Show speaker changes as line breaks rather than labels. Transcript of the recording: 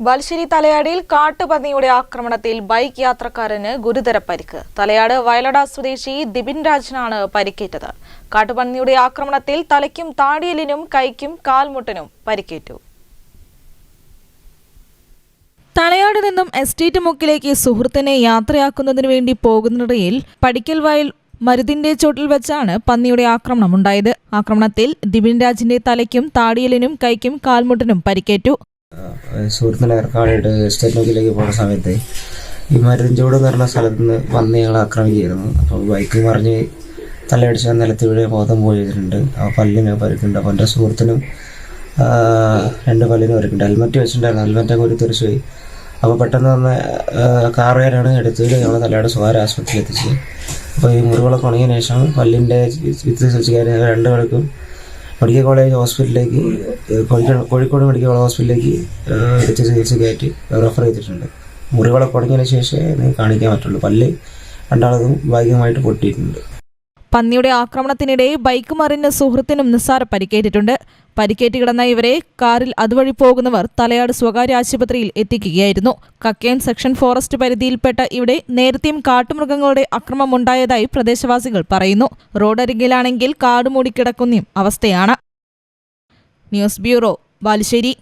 ബാലുശ്ശേരി തലയാടിയിൽ കാട്ടുപന്നിയുടെ ആക്രമണത്തിൽ ബൈക്ക് യാത്രക്കാരന് ഗുരുതര പരിക്ക്. തലയാട് വയലട സ്വദേശി ദിബിൻ രാജനാണ് പരിക്കേറ്റത്. കാട്ടുപന്നിയുടെ ആക്രമണത്തിൽ തലയ്ക്കും താടിയലിനും കൈക്കും കാൽമുട്ടിനും പരിക്കേറ്റു. തലയാട് നിന്നും എസ്റ്റേറ്റ് മുക്കിലേക്ക് സുഹൃത്തിനെ യാത്രയാക്കുന്നതിനു വേണ്ടി പോകുന്നിടയിൽ പടിക്കൽ വയൽ മരുതിന്റെ ചോട്ടിൽ വെച്ചാണ് പന്നിയുടെ ആക്രമണം ഉണ്ടായത്. ആക്രമണത്തിൽ ദിബിൻ രാജിന്റെ തലയ്ക്കും താടിയലിനും കൈക്കും കാൽമുട്ടിനും പരിക്കേറ്റു.
സുഹൃത്തിനെ ഇറക്കാനായിട്ട് സ്റ്റേറ്റ് നോക്കിലേക്ക് പോകുന്ന സമയത്ത് ഈ മരുഞ്ചോട് എന്ന് പറഞ്ഞ സ്ഥലത്ത് നിന്ന് വന്ന് ഞങ്ങൾ ആക്രമിക്കുകയായിരുന്നു. അപ്പോൾ ബൈക്ക് മറിഞ്ഞ് തലയടിച്ച നിലത്ത് വീഴ് ബോധം പോയിട്ടുണ്ട് ആ പല്ലിന് പരുക്കുണ്ട്. അപ്പോൾ എന്റെ സുഹൃത്തിനും രണ്ട് പല്ലിന് പരുക്കുണ്ട്. ഹെൽമെറ്റ് വെച്ചിട്ടുണ്ടായിരുന്നു. ഹെൽമെറ്റൊക്കെ ഒരു തെറിച്ച് പോയി. അപ്പോൾ പെട്ടെന്ന് വന്ന കാറുകാരാണ് എടുത്തിട്ട് ഞങ്ങൾ തലയുടെ സ്വകാര്യ ആശുപത്രിയിൽ എത്തിച്ച് അപ്പോൾ ഈ മുറിവുകളൊക്കെ ഉണങ്ങിയ ശേഷം പല്ലിന്റെ വിത്ത് സൂക്ഷിക്കാൻ രണ്ട് പേർക്കും മെഡിക്കൽ കോളേജ് ഹോസ്പിറ്റലിലേക്ക് കോഴിക്കോട് മെഡിക്കൽ കോളേജ് ഹോസ്പിറ്റലിലേക്ക് ഏഹ് എടുത്ത് ചികിത്സയ്ക്കായിട്ട് റെഫർ ചെയ്തിട്ടുണ്ട്. മുറികളൊക്കെ ഉടങ്ങിയതിന് ശേഷമേ കാണിക്കാൻ പറ്റുള്ളൂ. പല്ല് രണ്ടാളതും ഭാഗികമായിട്ട് പൊട്ടിയിട്ടുണ്ട്.
പന്നിയുടെ ആക്രമണത്തിനിടെ ബൈക്ക് മറിഞ്ഞ സുഹൃത്തിനും നിസ്സാര പരിക്കേറ്റിട്ടുണ്ട്. പരിക്കേറ്റ് കിടന്ന ഇവരെ കാറിൽ അതുവഴി പോകുന്നവർ തലയാട് സ്വകാര്യ ആശുപത്രിയിൽ എത്തിക്കുകയായിരുന്നു. കക്കയൻ സെക്ഷൻ ഫോറസ്റ്റ് പരിധിയിൽപ്പെട്ട ഇവിടെ നേരത്തെയും കാട്ടുമൃഗങ്ങളുടെ അക്രമമുണ്ടായതായി പ്രദേശവാസികൾ പറയുന്നു. റോഡരികിലാണെങ്കിൽ കാടുമൂടിക്കിടക്കുന്ന അവസ്ഥയാണ്. News bureau Balussery.